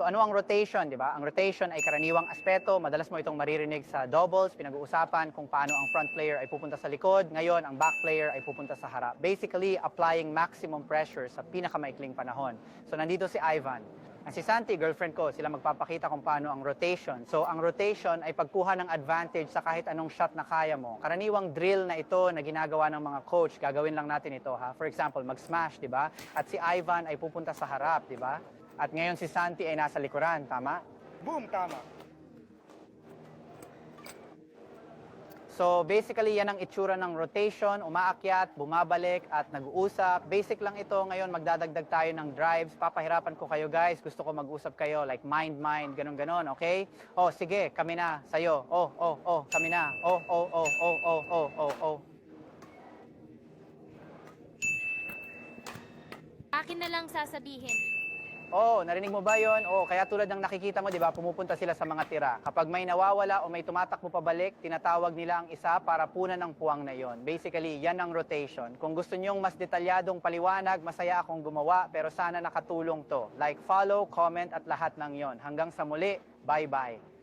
So ano ang rotation, di ba? Ang rotation ay karaniwang aspeto. Madalas mo itong maririnig sa doubles, pinag-uusapan kung paano ang front player ay pupunta sa likod. Ngayon, ang back player ay pupunta sa harap. Basically, applying maximum pressure sa pinakamaikling panahon. So nandito si Ivan. Ang si Santi, girlfriend ko, sila magpapakita kung paano ang rotation. So ang rotation ay pagkuha ng advantage sa kahit anong shot na kaya mo. Karaniwang drill na ito na ginagawa ng mga coach, gagawin lang natin ito ha. For example, mag-smash, di ba? At si Ivan ay pupunta sa harap, di ba? At ngayon si Santi ay nasa likuran, tama? Boom, tama. So basically yan ang itsura ng rotation, umaakyat, bumabalik at nag-uusap. Basic lang ito. Ngayon magdadagdag tayo ng drives. Papahirapan ko kayo guys. Gusto ko mag-usap kayo like mind mind ganun ganon, okay? Oh, sige, kami na sa'yo. Oh, oh, oh, kami na. Oh, oh, oh, oh, oh, oh, oh, oh. Akin na lang sasabihin. Oh, narinig mo ba yon? Oh, kaya tulad ng nakikita mo, 'di ba, pumupunta sila sa mga tira. Kapag may nawawala o may tumatakbo pabalik, tinatawag nila ang isa para punan ng puwang na yon. Basically, yan ang rotation. Kung gusto niyong mas detalyadong paliwanag, masaya akong gumawa, pero sana nakatulong 'to. Like, follow, comment at lahat ng yon. Hanggang sa muli, bye-bye.